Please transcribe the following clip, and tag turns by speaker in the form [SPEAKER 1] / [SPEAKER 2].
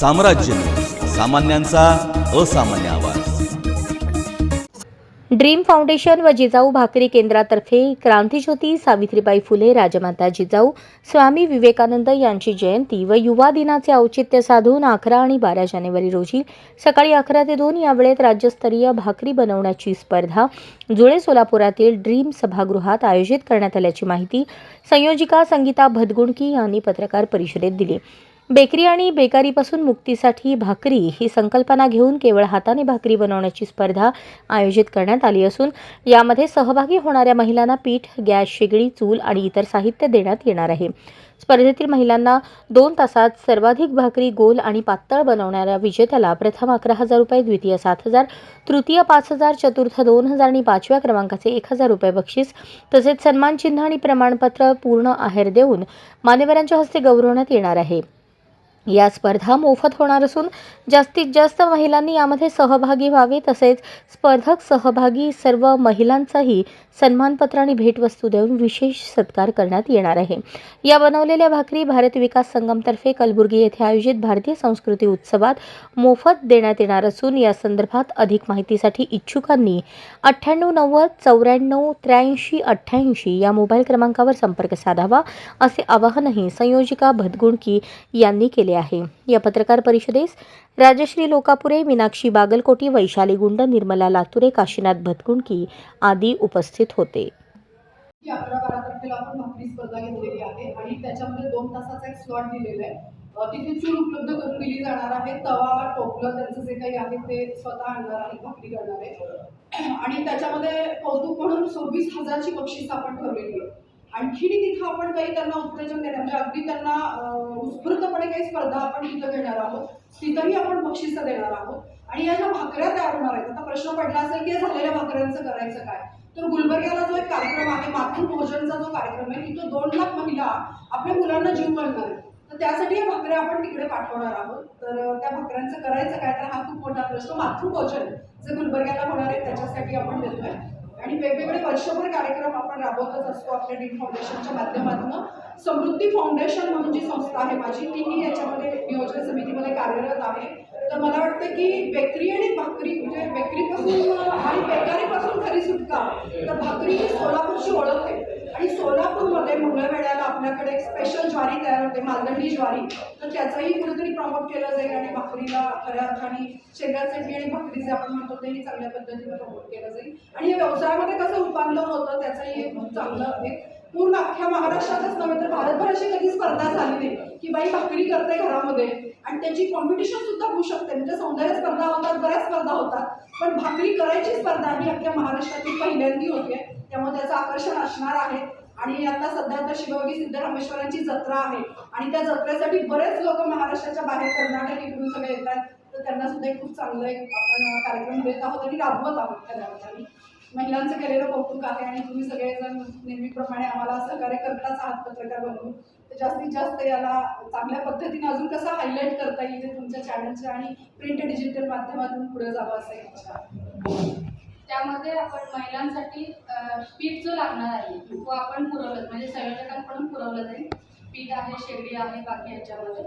[SPEAKER 1] साम्राज्य. सामान्यांचा असामान्य आवाज.
[SPEAKER 2] ड्रीम फाउंडेशन व जिजाऊ भाकरी केंद्रातर्फे क्रांतीज्योती सावित्रीबाई फुले राजमाता जिजाऊ स्वामी विवेकानंद यांची जयंती व युवा दिनाचे औचित्य साधून अकरा आणि बारा जानेवारी रोजी सकाळी अकरा ते दोन या वेळेत राज्यस्तरीय भाकरी बनवण्याची स्पर्धा जुळे सोलापुरातील ड्रीम सभागृहात आयोजित करण्यात आल्याची माहिती संयोजिका संगीता भदगुणकी यांनी पत्रकार परिषदेत दिली. बेकरी आणि बेकारीपासून मुक्तीसाठी भाकरी ही संकल्पना घेऊन केवळ हाताने भाकरी बनवण्याची स्पर्धा आयोजित करण्यात आली असून यामध्ये सहभागी होणाऱ्या महिलांना पीठ गॅस शेगडी चूल आणि इतर साहित्य देण्यात येणार आहे. स्पर्धेतील महिलांना दोन तासात सर्वाधिक भाकरी गोल आणि पातळ बनवणाऱ्या विजेत्याला प्रथम अकरा हजार रुपये द्वितीय सात हजार तृतीय पाच हजार चतुर्थ दोन हजार आणि पाचव्या क्रमांकाचे एक हजार रुपये बक्षीस तसेच सन्मानचिन्ह आणि प्रमाणपत्र पूर्ण आहेर देऊन मान्यवरांच्या हस्ते गौरवण्यात येणार आहे. या स्पर्धा मोफत होणार असून जास्तीत जास्त महिलांनी यामध्ये सहभागी व्हावे तसेच स्पर्धक सहभागी सर्व महिलांचाही सन्मानपत्र आणि भेटवस्तू देऊन विशेष सत्कार करण्यात येणार आहे. या बनवलेल्या भाकरी भारत विकास संगमतर्फे कलबुर्गी येथे आयोजित भारतीय संस्कृती उत्सवात मोफत देण्यात येणार असून या संदर्भात अधिक माहितीसाठी इच्छुकांनी अठ्ठ्याण्णव नव्वद चौऱ्याण्णव त्र्याऐंशी अठ्ठ्याऐंशी या मोबाईल क्रमांकावर संपर्क साधावा असे आवाहनही संयोजिका भदगुणकी यांनी केले केले आहे. या पत्रकार परिषदेस राजश्री लोकापुरे मीनाक्षी बागलकोटी वैशाली गुंड निर्मला लातुरे काशीनाथ भतकुंडकी आदी उपस्थित होते.
[SPEAKER 3] अकरा बारा तारखेला आपण भाकरी स्पर्धा घेतलेली आहे आणि त्याच्यामध्ये दोन तासाचा एक स्लॉट दिलेला आहे. तिथे चूल उपलब्ध करून दिली जाणार आहे. तवा टोपलं त्यांचं जे काही आहे ते स्वतः आणणार आहे भाकरी करणार आहे. आणि त्याच्यामध्ये कौतुक म्हणून सव्वीस हजारची बक्षीस आपण ठेवलेली आहे आणखीन तिथं आपण काही त्यांना उत्तेजन देणार म्हणजे अगदी त्यांना उत्स्फूर्तपणे काही स्पर्धा आपण तिथं घेणार आहोत. तिथंही आपण बक्षिसं देणार आहोत. आणि या ज्या भाकऱ्या तयार होणार आहेत आता प्रश्न पडला असेल की या झालेल्या भाकऱ्यांचं करायचं काय? तर गुलबर्ग्याला जो एक कार्यक्रम आहे मातृभोजनचा जो कार्यक्रम आहे तिथं दोन लाख महिला आपल्या मुलांना जीव घालणार आहेत. तर त्यासाठी या भाकऱ्या आपण तिकडे पाठवणार आहोत. तर त्या भाकऱ्यांचं करायचं काय? तर हा खूप मोठा प्रश्न मातृभोजन जे गुलबर्ग्याला होणार आहे त्याच्यासाठी आपण देतोय. आणि वेगवेगळे वर्षभर कार्यक्रम आपण राबवतच असतो आपल्या डीन फाउंडेशनच्या माध्यमातून. समृद्धी फाउंडेशन म्हणून जी संस्था आहे माझी तीही याच्यामध्ये नियोजन समितीमध्ये कार्यरत आहे. तर मला वाटतं की बेकरी आणि भाकरी म्हणजे बेकरीपासून आणि बेकारीपासून खरी सुटका तर भाकरी ही सोलापूरची ओळख आहे. आणि सोलापूरमध्ये मंगळवेढ्याला आपल्याकडे एक स्पेशल ज्वारी तयार होते मालदंडी ज्वारी. तर त्याचंही कुठेतरी प्रमोट केलं जाईल आणि भाकरीला खऱ्या अर्थाने शेंगाचे बी आणि भाकरी जे आपण म्हणतो तेही चांगल्या पद्धतीने प्रमोट केलं जाईल. आणि या व्यवसायामध्ये कसं रूपांतर होतं त्याचंही एक खूप चांगलं एक पूर्ण अख्ख्या महाराष्ट्रातच नव्हे तर भारतभर अशी कधी स्पर्धा झाली नाही की बाई भाकरी करते घरामध्ये आणि त्याची कॉम्पिटिशन सुद्धा होऊ शकते. म्हणजे सौंदर्य स्पर्धा होतात स्पर्धा होतात. पण भाकरी करायची स्पर्धा ही अख्ख्या महाराष्ट्रातील पहिल्यांदी होते त्यामुळे त्याचं आकर्षण असणार आहे. आणि आता सध्या तर शिवयोगी सिद्धरामेश्वरांची जत्रा आहे. आणि त्या जत्रेसाठी बरेच लोक महाराष्ट्राच्या बाहेर कर्नाटक इकडून सगळे येतात. तर त्यांना सुद्धा एक खूप चांगलं एक आपण कार्यक्रम देत आहोत आणि राबवत आहोत त्या अर्थाने महिलांचं केलेलं कौतुक आहे आणि तुम्ही सगळेजण नेहमीप्रमाणे आम्हाला सहकार्य करताच आहात पत्रकार बनवून तर जास्तीत जास्त याला चांगल्या पद्धतीने अजून कसं हायलाईट करता येईल ते तुमच्या चॅनलच्या आणि प्रिंट डिजिटल माध्यमातून पुढे जावं असं इच्छा आहे.
[SPEAKER 4] त्यामध्ये आपण महिलांसाठी पीठ जो लागणार आहे तो आपण पुरवलं म्हणजे संयोजकांकडून पुरवलं जाईल पीठ आहे शेगडी आहे बाकी याच्यामध्ये